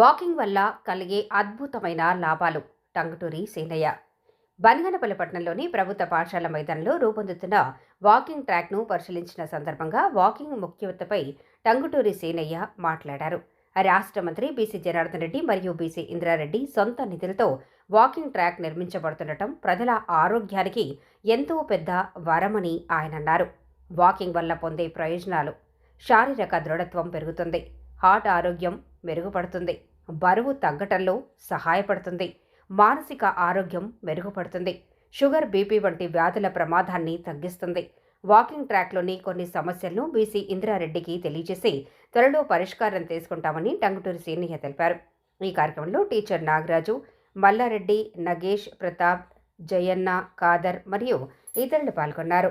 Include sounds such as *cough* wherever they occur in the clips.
Walking వల్ల కలిగే అద్భుతమైన లాభాలు. టంగుటూరి సీనయ్య బనగనపల్లి పట్టణంలోని ప్రభుత్వ పాఠశాల మైదానంలో రూపొందుతున్న వాకింగ్ ట్రాక్ను పరిశీలించిన సందర్భంగా వాకింగ్ ముఖ్యతపై టంగుటూరి సీనయ్య మాట్లాడారు. రాష్ట్ర మంత్రి బీసీ జనార్దన్ రెడ్డి మరియు బీసీ ఇంద్రారెడ్డి సొంత నిధులతో వాకింగ్ ట్రాక్ నిర్మించబడుతుండటం ప్రజల ఆరోగ్యానికి ఎంతో పెద్ద వరమని ఆయన అన్నారు. వాకింగ్ వల్ల పొందే ప్రయోజనాలు శారీరక దృఢత్వం పెరుగుతుంది హార్ట్ ఆరోగ్యం మెరుగుపడుతుంది. బరువు తగ్గటంలో సహాయపడుతుంది. మానసిక ఆరోగ్యం మెరుగుపడుతుంది. షుగర్ బీపీ వంటి వ్యాధుల ప్రమాదాన్ని తగ్గిస్తుంది. వాకింగ్ ట్రాక్లోని కొన్ని సమస్యలను బీసీ ఇందిరారెడ్డికి తెలియజేసి త్వరలో పరిష్కారం తీసుకుంటామని టంగుటూరి సీనియ తెలిపారు. ఈ కార్యక్రమంలో టీచర్ నాగరాజు మల్లారెడ్డి నగేష్ ప్రతాప్ జయన్న కాదర్ మరియు ఇతరులు పాల్గొన్నారు.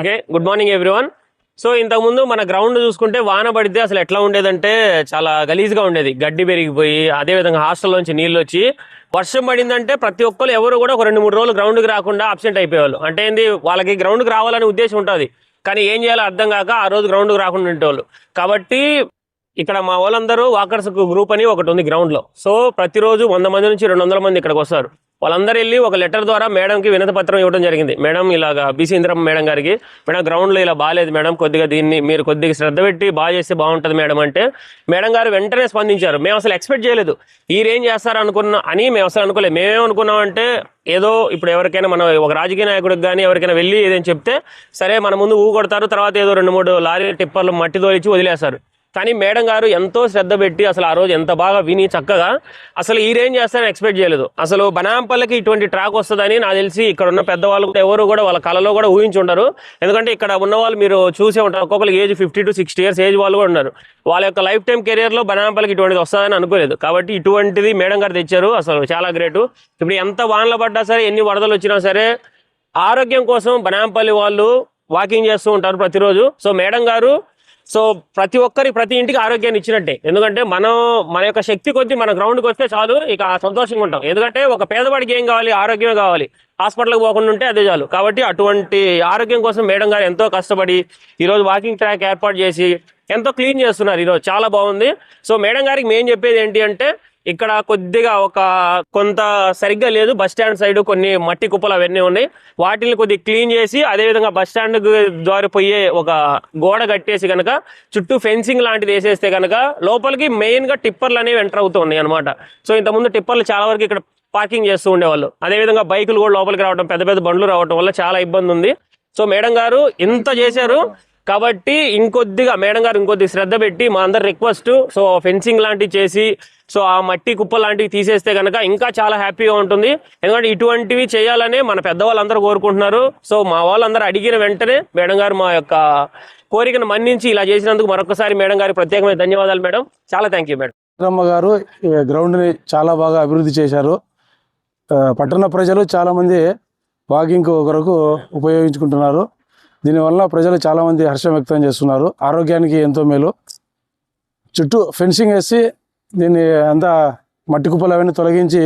Okay good morning everyone so ఇంతకుముందు మన గ్రౌండ్ చూసుకుంటే వాన పడితే అసలు ఎట్లా ఉండేదంటే చాలా గలీజ్గా ఉండేది. గడ్డి పెరిగిపోయి అదే విధంగా నీళ్ళు వచ్చి వర్షం పడిందంటే ప్రతి ఒక్కరు ఎవరు కూడా ఒక రెండు మూడు రోజులు గ్రౌండ్కి రాకుండా అబ్సెంట్ అయిపోయేవాళ్ళు. అంటే ఏంది? వాళ్ళకి గ్రౌండ్కి రావాలనే ఉద్దేశం ఉంటుంది. కానీ ఏం చేయాలో అర్థం కాక ఆ రోజు గ్రౌండ్కి రాకుండా ఉండేవాళ్ళు కాబట్టి ఇక్కడ మా వాళ్ళందరూ వాకర్స్ గ్రూప్ అని ఒకటి ఉంది గ్రౌండ్లో సో ప్రతిరోజు వంద మంది నుంచి రెండు వందల మంది ఇక్కడికి వస్తారు. వాళ్ళందరూ వెళ్ళి ఒక లెటర్ ద్వారా మేడంకి వినతి పత్రం ఇవ్వడం జరిగింది. మేడం ఇలాగా బీసీ ఇంద్రమ్మ మేడం గారికి మేడం గ్రౌండ్లో ఇలా బాగాలేదు మేడం కొద్దిగా దీన్ని మీరు కొద్దిగా శ్రద్ధ పెట్టి బాగా చేస్తే బాగుంటుంది మేడం అంటే మేడం గారు వెంటనే స్పందించారు. మేము అసలు ఎక్స్పెక్ట్ చేయలేదు. ఈ ఏం చేస్తారు అనుకున్నా అని మేము అసలు అనుకోలేదు. మేమేమనుకున్నామంటే ఏదో ఇప్పుడు ఎవరికైనా మనం ఒక రాజకీయ నాయకుడికి కానీ ఎవరికైనా వెళ్ళి ఏదైనా చెప్తే సరే మన ముందు ఊ కొడతారు. తర్వాత ఏదో రెండు మూడు లారీ టిప్పర్లు మట్టి తోలిచి వదిలేస్తారు. కానీ మేడం గారు ఎంతో శ్రద్ధ పెట్టి అసలు ఆ రోజు ఎంత బాగా విని చక్కగా అసలు ఈ రేంజ్ చేస్తారని ఎక్స్పెక్ట్ చేయలేదు. అసలు బనాంపల్లికి ఇటువంటి ట్రాక్ వస్తుందని నాకు తెలిసి ఇక్కడ ఉన్న పెద్దవాళ్ళు కూడా ఎవరు కూడా వాళ్ళ కళలో కూడా ఊహించి ఉండరు. ఎందుకంటే ఇక్కడ ఉన్న వాళ్ళు మీరు చూసే ఉంటారు. ఒక్కొక్కరికి age fifty to sixty years age వాళ్ళు కూడా ఉన్నారు. వాళ్ళ యొక్క లైఫ్ టైం కెరియర్లో బనాంపల్లకి ఇటువంటిది వస్తుందని అనుకోలేదు. కాబట్టి ఇటువంటిది మేడం గారు తెచ్చారు. అసలు చాలా గ్రేటు. ఇప్పుడు ఎంత వానలు పడ్డా సరే ఎన్ని వరదలు వచ్చినా సరే ఆరోగ్యం కోసం బనాంపల్లి వాళ్ళు వాకింగ్ చేస్తూ ఉంటారు ప్రతిరోజు. సో మేడం గారు సో ప్రతి ఒక్కరి ప్రతి ఇంటికి ఆరోగ్యాన్ని ఇచ్చినట్టే. ఎందుకంటే మనం మన యొక్క శక్తి కొద్దీ మన గ్రౌండ్కి వస్తే చాలు ఇక సంతోషంగా ఉంటాం. ఎందుకంటే ఒక పేదవాడికి ఏం కావాలి? ఆరోగ్యమే కావాలి. హాస్పిటల్కి పోకుండా ఉంటే అదే చాలు. కాబట్టి అటువంటి ఆరోగ్యం కోసం మేడం గారు ఎంతో కష్టపడి ఈరోజు వాకింగ్ ట్రాక్ ఏర్పాటు చేసి ఎంతో క్లీన్ చేస్తున్నారు ఈరోజు. చాలా బాగుంది. సో మేడం గారికి మేము చెప్పేది ఏంటి అంటే ఇక్కడ కొద్దిగా ఒక కొంత సరిగ్గా లేదు. బస్ స్టాండ్ సైడ్ కొన్ని మట్టి కుప్పలు అవన్నీ ఉన్నాయి. వాటిని కొద్దిగా క్లీన్ చేసి అదేవిధంగా బస్ స్టాండ్ ద్వారా పోయే ఒక గోడ కట్టేసి కనుక చుట్టూ ఫెన్సింగ్ లాంటిది వేసేస్తే కనుక లోపలికి మెయిన్గా టిప్పర్లు అనేవి ఎంటర్ అవుతున్నాయి అనమాట సో ఇంతకుముందు టిప్పర్లు చాలా వరకు ఇక్కడ పార్కింగ్ చేస్తూ ఉండేవాళ్ళు. అదేవిధంగా బైకులు కూడా లోపలికి రావడం పెద్ద పెద్ద బండ్లు రావడం వల్ల చాలా ఇబ్బంది ఉంది. సో మేడం గారు ఇంత చేశారు. కాబట్టి ఇంకొద్దిగా మేడం గారు ఇంకొద్ది శ్రద్ధ పెట్టి మా అందరి రిక్వెస్ట్ సో ఫెన్సింగ్ లాంటివి చేసి సో ఆ మట్టి కుప్ప లాంటివి తీసేస్తే కనుక ఇంకా చాలా హ్యాపీగా ఉంటుంది. ఎందుకంటే ఇటువంటివి చేయాలని మన పెద్దవాళ్ళందరూ కోరుకుంటున్నారు. సో మా వాళ్ళందరూ అడిగిన వెంటనే మేడం గారు మా యొక్క కోరికను మన్నించి ఇలా చేసినందుకు మరొకసారి మేడం గారికి ప్రత్యేకమైన ధన్యవాదాలు మేడం. చాలా థ్యాంక్ యూ మేడం. రమ్మ గారు ఈ గ్రౌండ్ని చాలా బాగా అభివృద్ధి చేశారు. పట్టణ ప్రజలు చాలామంది వాకింగ్ కొరకు ఉపయోగించుకుంటున్నారు. దీనివల్ల ప్రజలు చాలామంది హర్షం వ్యక్తం చేస్తున్నారు. ఆరోగ్యానికి ఎంతో మేలు. చుట్టూ ఫెన్సింగ్ వేసి దీన్ని అంతా మట్టి కుప్పలు అవన్నీ తొలగించి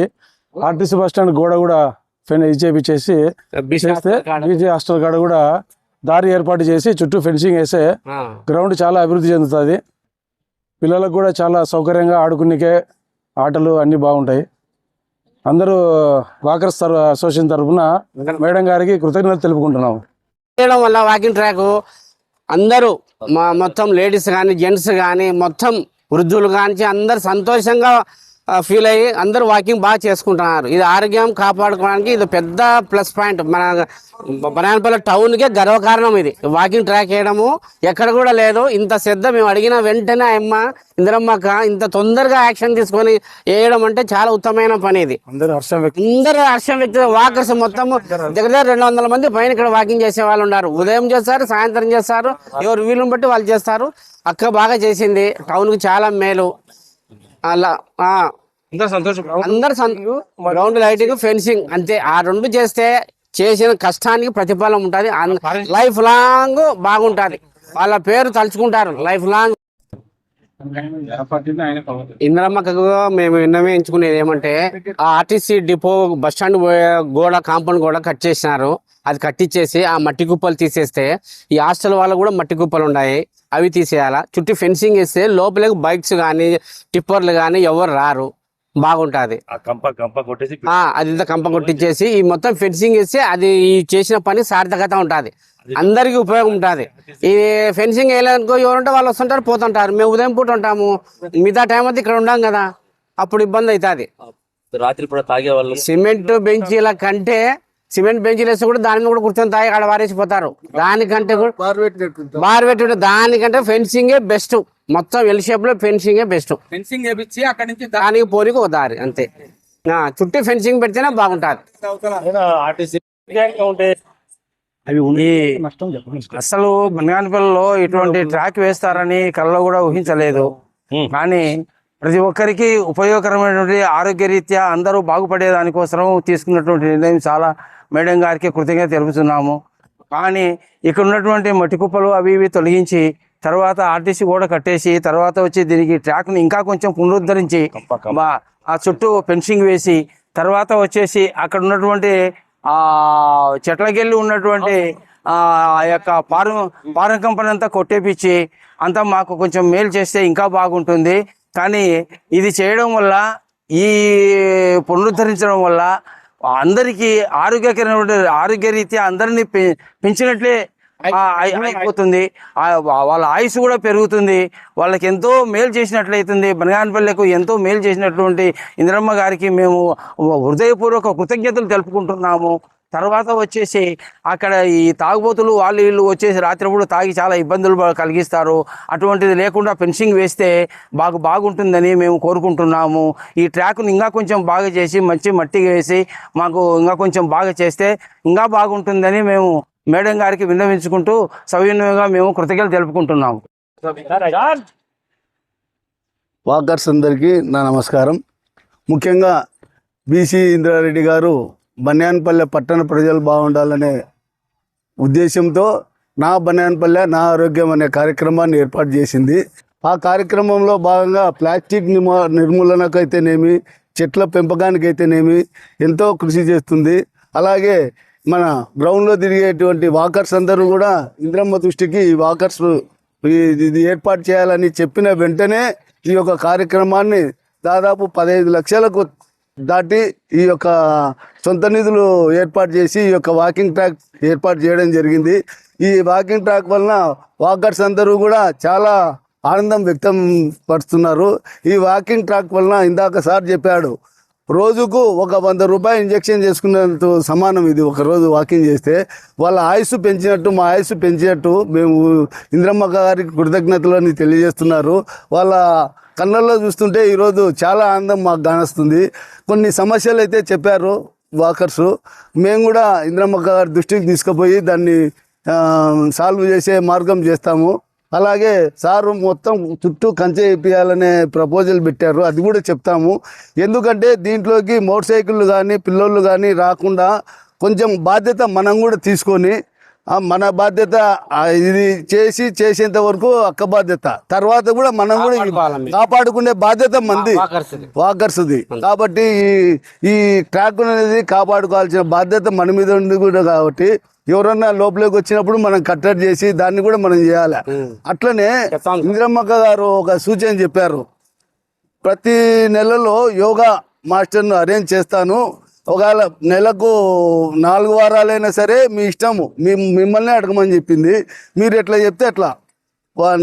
ఆర్టీసీ బస్ స్టాండ్ గోడ కూడా ఫెన్ ఇచ్చేపిచ్చేసి చేస్తే బీజీ హాస్టల్ కాడ కూడా దారి ఏర్పాటు చేసి చుట్టూ ఫెన్సింగ్ వేస్తే గ్రౌండ్ చాలా అభివృద్ధి చెందుతుంది. పిల్లలకు కూడా చాలా సౌకర్యంగా ఆడుకునేకే ఆటలు అన్నీ బాగుంటాయి. అందరూ వాకర్స్ అసోసియేషన్ తరఫున మేడం గారికి కృతజ్ఞతలు తెలుపుకుంటున్నాము. చేయడం వల్ల వాకింగ్ ట్రాక్ అందరూ మా మొత్తం లేడీస్ కానీ జెంట్స్ కానీ మొత్తం వృద్ధులు కాంచి అందరు సంతోషంగా ఫీల్ అయ్యి అందరూ వాకింగ్ బాగా చేసుకుంటున్నారు. ఇది ఆరోగ్యం కాపాడుకోవడానికి ఇది పెద్ద ప్లస్ పాయింట్ మన బనానపల్లి టౌన్కే గర్వకారణం ఇది. వాకింగ్ ట్రాక్ వేయడము ఎక్కడ కూడా లేదు. ఇంత శ్రద్ధ మేము అడిగిన వెంటనే అమ్మ ఇందిరమ్మక్క ఇంత తొందరగా యాక్షన్ తీసుకొని వేయడం అంటే చాలా ఉత్తమమైన పని ఇది. అందరూ హర్షం వ్యక్తం అందరూ హర్షం వ్యక్తి. వాకర్స్ మొత్తం దగ్గర దగ్గర రెండు వందల మంది పైన ఇక్కడ వాకింగ్ చేసే వాళ్ళు ఉన్నారు. ఉదయం చేస్తారు సాయంత్రం చేస్తారు. ఎవరు వీలుని బట్టి వాళ్ళు చేస్తారు. అక్క బాగా చేసింది. టౌన్కి చాలా మేలు. అలా ఆ, అందరూ సంతోషం. అందరు గ్రౌండ్ లైటింగ్ ఫెన్సింగ్ అంతే. ఆ రెండు చేస్తే చేసిన కష్టానికి ప్రతిఫలం ఉంటుంది. లైఫ్ లాంగ్ బాగుంటది. వాళ్ళ పేరు తలుచుకుంటారు. లైఫ్ లాంగ్ ఇంద్రమ్మకు మేము విన్నవించుకునేది ఏమంటే ఆ ఆర్టీసీ డిపో బస్ స్టాండ్ గోడ కాంపౌండ్ కూడా కట్ చేసినారు. అది కట్టించేసి ఆ మట్టి కుప్పలు తీసేస్తే ఈ హాస్టల్ వాళ్ళు కూడా మట్టి కుప్పలు ఉన్నాయి. అవి తీసేయాలా? చుట్టూ ఫెన్సింగ్ వేస్తే లోపలికి బైక్స్ కానీ టిప్పర్లు కానీ ఎవరు రారు. బాగుంటుంది. అది ఇంత కంప కొట్టించేసి ఈ మొత్తం ఫెన్సింగ్ వేస్తే అది ఈ చేసిన పని సార్థకత ఉంటుంది. అందరికీ ఉపయోగం ఉంటుంది. ఈ ఫెన్సింగ్ వేయలేదనుకో ఎవరుంటే వాళ్ళు వస్తుంటారు పోతుంటారు. మేము ఉదయం పూట ఉంటాము. మిగతా టైం అంతా ఇక్కడ ఉండాం కదా. అప్పుడు ఇబ్బంది అవుతుంది. రాత్రి పూట తాగే వాళ్ళు. సిమెంట్ బెంచీల కంటే సిమెంట్ బెంచీలు వేస్తే కూడా దాని మీద కూడా కూర్చొని తాగి ఆడ వారేసిపోతారు. దానికంటే కూడా బార్ పెట్టి దానికంటే ఫెన్సింగే బెస్ట్. మొత్తం ఎల్ షేప్లో ఫెన్సింగే బెస్ట్. ఫెన్సింగ్ వేపించి అక్కడి నుంచి దానికి పోలికి ఒక దారి అంతే. చుట్టూ ఫెన్సింగ్ పెడితేనే బాగుంటుంది. ఈ అసలు బనగానపల్లిలో ఇటువంటి ట్రాక్ వేస్తారని కల్లో కూడా ఊహించలేదు. కానీ ప్రతి ఒక్కరికి ఉపయోగకరమైనటువంటి ఆరోగ్య రీత్యా అందరూ బాగుపడే దానికోసం తీసుకున్నటువంటి నిర్ణయం చాలా మేడం గారికి కృతజ్ఞత తెలుపుతున్నాము. కానీ ఇక్కడ ఉన్నటువంటి మట్టి కుప్పలు అవి ఇవి తొలగించి తర్వాత ఆర్టీసీ కూడా కట్టేసి తర్వాత వచ్చి దీనికి ట్రాక్ని ఇంకా కొంచెం పునరుద్ధరించి ఆ చుట్టూ ఫెన్సింగ్ వేసి తర్వాత వచ్చేసి అక్కడ ఉన్నటువంటి ఆ చెట్లకెళ్ళి ఉన్నటువంటి ఆ యొక్క పారం పారం కంపెనీ అంతా కొట్టేపిచ్చి అంతా మాకు కొంచెం మేలు చేస్తే ఇంకా బాగుంటుంది. కానీ ఇది చేయడం వల్ల ఈ పునరుద్ధరించడం వల్ల అందరికీ ఆరోగ్యకరమైన ఆరోగ్య రీత్యా అందరినీ పె- పెంచినట్లే అయిపోతుంది. వాళ్ళ ఆయుష్ కూడా పెరుగుతుంది. వాళ్ళకి ఎంతో మేలు చేసినట్లయితుంది. బనగానపల్లెకు ఎంతో మేలు చేసినటువంటి ఇందిరమ్మ గారికి మేము హృదయపూర్వక కృతజ్ఞతలు తెలుపుకుంటున్నాము. తర్వాత వచ్చేసి అక్కడ ఈ తాగుబోతులు వాళ్ళు వీళ్ళు వచ్చేసి రాత్రిపూట తాగి చాలా ఇబ్బందులు కలిగిస్తారు. అటువంటిది లేకుండా ఫెన్సింగ్ వేస్తే బాగా బాగుంటుందని మేము కోరుకుంటున్నాము. ఈ ట్రాక్ను ఇంకా కొంచెం బాగా చేసి మంచి మట్టి వేసి మాకు ఇంకా కొంచెం బాగా చేస్తే ఇంకా బాగుంటుందని మేము మేడం గారికి విన్నవించుకుంటూ సవినయంగా మేము కృతజ్ఞతలు తెలుపుకుంటున్నాము. వాకర్స్ అందరికీ నా నమస్కారం. ముఖ్యంగా బీసీ ఇంద్రారెడ్డి గారు బన్యాన్పల్లె పట్టణ ప్రజలు బాగుండాలనే ఉద్దేశంతో నా బన్యాన్పల్లె నా ఆరోగ్యం అనే కార్యక్రమాన్ని ఏర్పాటు చేసింది. ఆ కార్యక్రమంలో భాగంగా ప్లాస్టిక్ నిమ నిర్మూలనకైతేనేమి చెట్ల పెంపకానికైతేనేమి ఎంతో కృషి చేస్తుంది. అలాగే మన గ్రౌండ్లో తిరిగేటువంటి వాకర్స్ అందరూ కూడా ఇంద్రమ్మ దృష్టికి వాకర్స్ ఇది ఏర్పాటు చేయాలని చెప్పిన వెంటనే ఈ యొక్క కార్యక్రమాన్ని దాదాపు పదహైదు లక్షలకు దాటి ఈ యొక్క సొంత నిధులు ఏర్పాటు చేసి ఈ యొక్క వాకింగ్ ట్రాక్ ఏర్పాటు చేయడం జరిగింది. ఈ వాకింగ్ ట్రాక్ వలన వాకర్స్ అందరూ కూడా చాలా ఆనందం వ్యక్తం పరుస్తున్నారు. ఈ వాకింగ్ ట్రాక్ వలన ఇందాక సార్ చెప్పాడు రోజుకు ఒక వంద రూపాయలు ఇంజెక్షన్ చేసుకున్నంత సమానం ఇది. ఒక రోజు వాకింగ్ చేస్తే వాళ్ళ ఆయుస్సు పెంచినట్టు మా ఆయుస్సు పెంచినట్టు మేము ఇంద్రమ్మ గారికి కృతజ్ఞతలని తెలియజేస్తున్నారు. వాళ్ళ కళ్ళల్లో చూస్తుంటే ఈరోజు చాలా ఆనందం మాకు కానొస్తుంది కొన్ని సమస్యలు అయితే చెప్పారు వాకర్సు. మేము కూడా ఇంద్రమ్మ గారి దృష్టికి తీసుకుపోయి దాన్ని సాల్వ్ చేసే మార్గం చేస్తాము. అలాగే సారు మొత్తం చుట్టూ కంచె వేయాలనే ప్రపోజల్ పెట్టారు. అది కూడా చెప్తాము. ఎందుకంటే దీంట్లోకి మోటార్ సైకిళ్ళు కానీ పిల్లోళ్ళు కానీ రాకుండా కొంచెం బాధ్యత మనం కూడా తీసుకొని మన బాధ్యత ఇది చేసి చేసేంత వరకు అక్క బాధ్యత. తర్వాత కూడా మనం కూడా. కాపాడుకునే బాధ్యత మంది. వాకర్స్ది. వాకర్స్ది. కాబట్టి ఈ- ఈ ట్రాక్ అనేది కాపాడుకోవాల్సిన బాధ్యత మన మీద ఉంది కూడా కాబట్టి ఎవరన్నా లోపలికి వచ్చినప్పుడు మనం కట్టడి చేసి దాన్ని కూడా మనం చేయాలి. అట్లనే. ఇంద్రమ్మక్క గారు ఒక సూచన చెప్పారు. ప్రతి నెలలో యోగా మాస్టర్ను అరేంజ్ చేస్తాను. ఒకవేళ నెలకు నాలుగు వారాలైనా సరే మీ ఇష్టము మీ మిమ్మల్ని అడగమని చెప్పింది. మీరు ఎట్లా చెప్తే అట్లా.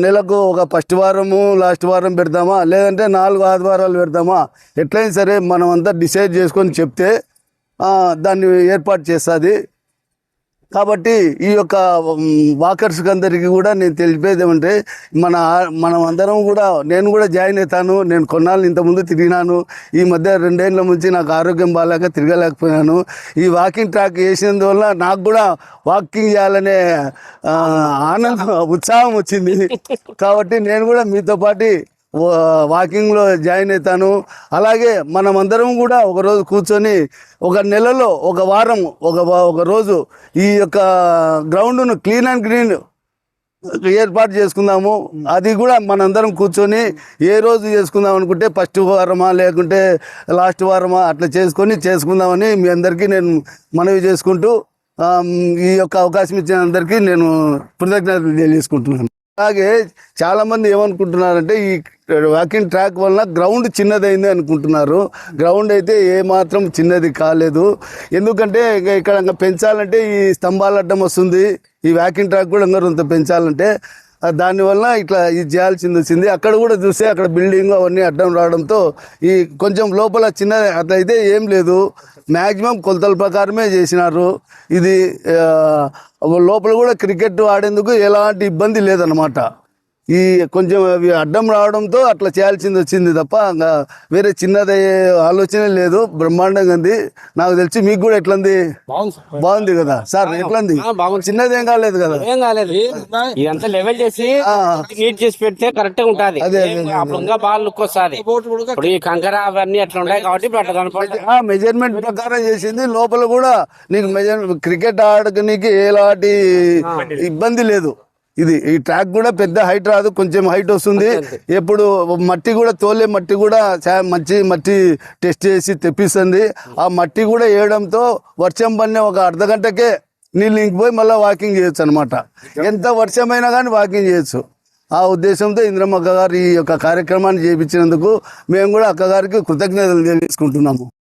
నెలకు ఒక ఫస్ట్ వారము లాస్ట్ వారం పెడతామా లేదంటే నాలుగు ఆదివారాలు పెడతామా ఎట్లయినా సరే మనం అంతా డిసైడ్ చేసుకొని చెప్తే దాన్ని ఏర్పాటు చేస్తుంది. కాబట్టి ఈ యొక్క వాకర్స్ అందరికీ కూడా నేను తెలిపేది ఏమంటే మన మనం అందరం కూడా నేను కూడా జాయిన్ అవుతాను నేను కొన్నాళ్ళు ఇంతకుముందు తిరిగినాను ఈ మధ్య రెండేళ్ళ నుంచి నాకు ఆరోగ్యం బాగాలేక తిరగలేకపోయినాను. ఈ వాకింగ్ ట్రాక్ వేసినందువల్ల నాకు కూడా వాకింగ్ చేయాలనే ఆనందం ఉత్సాహం వచ్చింది. *laughs* కాబట్టి నేను కూడా మీతో పాటు వాకింగ్లో జాయిన్ అవుతాను అలాగే మనమందరం కూడా ఒక రోజు కూర్చొని ఒక నెలలో ఒక వారం ఒక ఒక రోజు ఈ యొక్క గ్రౌండ్ను క్లీన్ అండ్ గ్రీన్ ఏర్పాటు చేసుకుందాము. అది కూడా మనందరం కూర్చొని ఏ రోజు చేసుకుందాం అనుకుంటే ఫస్ట్ వారమా లేకుంటే లాస్ట్ వారమా అట్లా చేసుకొని చేసుకుందామని మీ అందరికీ నేను మనవి చేసుకుంటూ ఈ యొక్క అవకాశం ఇచ్చిన అందరికీ నేను కృతజ్ఞతలు తెలియజేసుకుంటున్నాను. అలాగే చాలామంది ఏమనుకుంటున్నారంటే ఈ వాకింగ్ ట్రాక్ వలన గ్రౌండ్ చిన్నదైంది అనుకుంటున్నారు. గ్రౌండ్ అయితే ఏ మాత్రం చిన్నది కాలేదు. ఎందుకంటే ఇక్కడ ఇంకా పెంచాలంటే ఈ స్తంభాలు అడ్డం వస్తుంది. ఈ వాకింగ్ ట్రాక్ కూడా ఇంకా పెంచాలంటే దానివల్ల ఇట్లా ఇది చేయాల్సింది వచ్చింది. అక్కడ కూడా చూస్తే అక్కడ బిల్డింగ్ అవన్నీ అడ్డం రావడంతో ఈ కొంచెం లోపల చిన్న అట్లయితే ఏం లేదు. మ్యాక్సిమం కొలతల ప్రకారమే చేసినారు. ఇది లోపల కూడా క్రికెట్ ఆడేందుకు ఎలాంటి ఇబ్బంది లేదనమాట ఈ కొంచెం అవి అడ్డం రావడంతో అట్లా చేయాల్సింది వచ్చింది తప్ప ఇంకా వేరే చిన్నది ఆలోచన లేదు. బ్రహ్మాండంగా ఉంది. నాకు తెలిసి మీకు కూడా ఎట్లంది? బాగుంది కదా? సార్ ఎట్లంది. చిన్నది ఏం కాలేదు కదా? ఏం కాలేదు. ఇదంతా లెవెల్ చేసి. నీట్ చేసి పెడితే కరెక్ట్గా ఉంటది. అదే, ఇంకా బాగా లుక్ వస్తుంది. ఇప్పుడు ఈ కంకర అవన్నీ అట్లా ఉంటాయి కాబట్టి మెజర్మెంట్ ప్రకారం చేసింది. లోపల కూడా నీకు మెజర్ క్రికెట్ ఆడడానికి ఎలాంటి ఇబ్బంది లేదు. ఇది ఈ ట్రాక్ కూడా పెద్ద హైట్ రాదు కొంచెం హైట్ వస్తుంది. ఎప్పుడు మట్టి కూడా తోలే మట్టి కూడా మంచి మట్టి టెస్ట్ చేసి తెప్పిస్తుంది. ఆ మట్టి కూడా వేయడంతో వర్షం పడిన ఒక అర్ధ గంటకే నీళ్ళు ఇంకిపోయి మళ్ళీ వాకింగ్ చేయొచ్చు అనమాట ఎంత వర్షమైనా కానీ వాకింగ్ చేయొచ్చు. ఆ ఉద్దేశంతో ఇంద్రమ్మ అక్క గారు ఈ యొక్క కార్యక్రమాన్ని చేయించినందుకు మేము కూడా అక్కగారికి కృతజ్ఞతలు తెలియజేసుకుంటున్నాము.